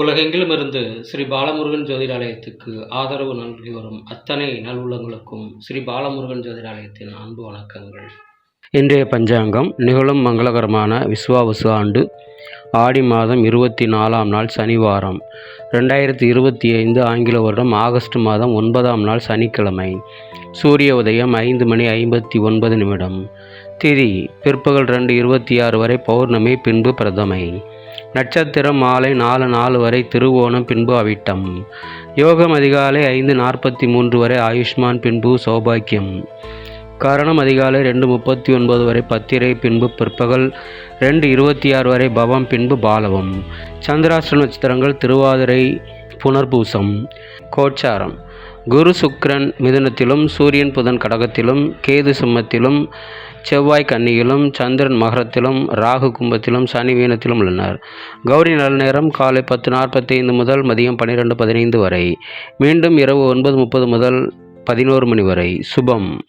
உலகெங்கிலும் இருந்து ஸ்ரீ பாலமுருகன் ஜோதிடாலயத்துக்கு ஆதரவு நல்கி வரும் அத்தனை நல்வுள்ளங்களுக்கும் ஸ்ரீ பாலமுருகன் ஜோதிடாலயத்தின் அன்பு வணக்கங்கள். இன்றைய பஞ்சாங்கம் நிகழும் மங்களகரமான விஸ்வாவசு ஆண்டு ஆடி மாதம் இருபத்தி நாலாம் நாள் சனிவாரம் ரெண்டாயிரத்தி இருபத்தி ஐந்து ஆங்கில வருடம் ஆகஸ்ட் மாதம் ஒன்பதாம் நாள் சனிக்கிழமை சூரிய உதயம் ஐந்து மணி ஐம்பத்தி ஒன்பது நிமிடம். திதி பிற்பகல் ரெண்டு இருபத்தி ஆறு வரை பௌர்ணமி பின்பு பிரதமை. நட்சத்திரம் மாலை நாலு நாலு வரை திருவோணம் பின்பு அவிட்டம். யோகம் அதிகாலை ஐந்து நாற்பத்தி மூன்று வரை ஆயுஷ்மான் பின்பு சௌபாக்கியம். கரணம் அதிகாலை ரெண்டு முப்பத்தி ஒன்பது வரை பத்திரை பின்பு பிற்பகல் ரெண்டு இருபத்தி ஆறு வரை பவம் பின்பு பாலவம். சந்திராஷ்ட நட்சத்திரங்கள் திருவாதிரை புனர்பூசம். கோச்சாரம். குரு சுக்ரன் மிதுனத்திலும் சூரியன் புதன் கடகத்திலும் கேது சிம்மத்திலும் செவ்வாய் கன்னியிலும் சந்திரன் மகரத்திலும் ராகு கும்பத்திலும் சனி வீனத்திலும் உள்ளனர். கௌரி நல்ல நேரம் காலை பத்து நாற்பத்தைந்து முதல் மதியம் பன்னிரெண்டு பதினைந்து வரை. மீண்டும் இரவு ஒன்பது முப்பது முதல் பதினோரு மணி வரை. சுபம்.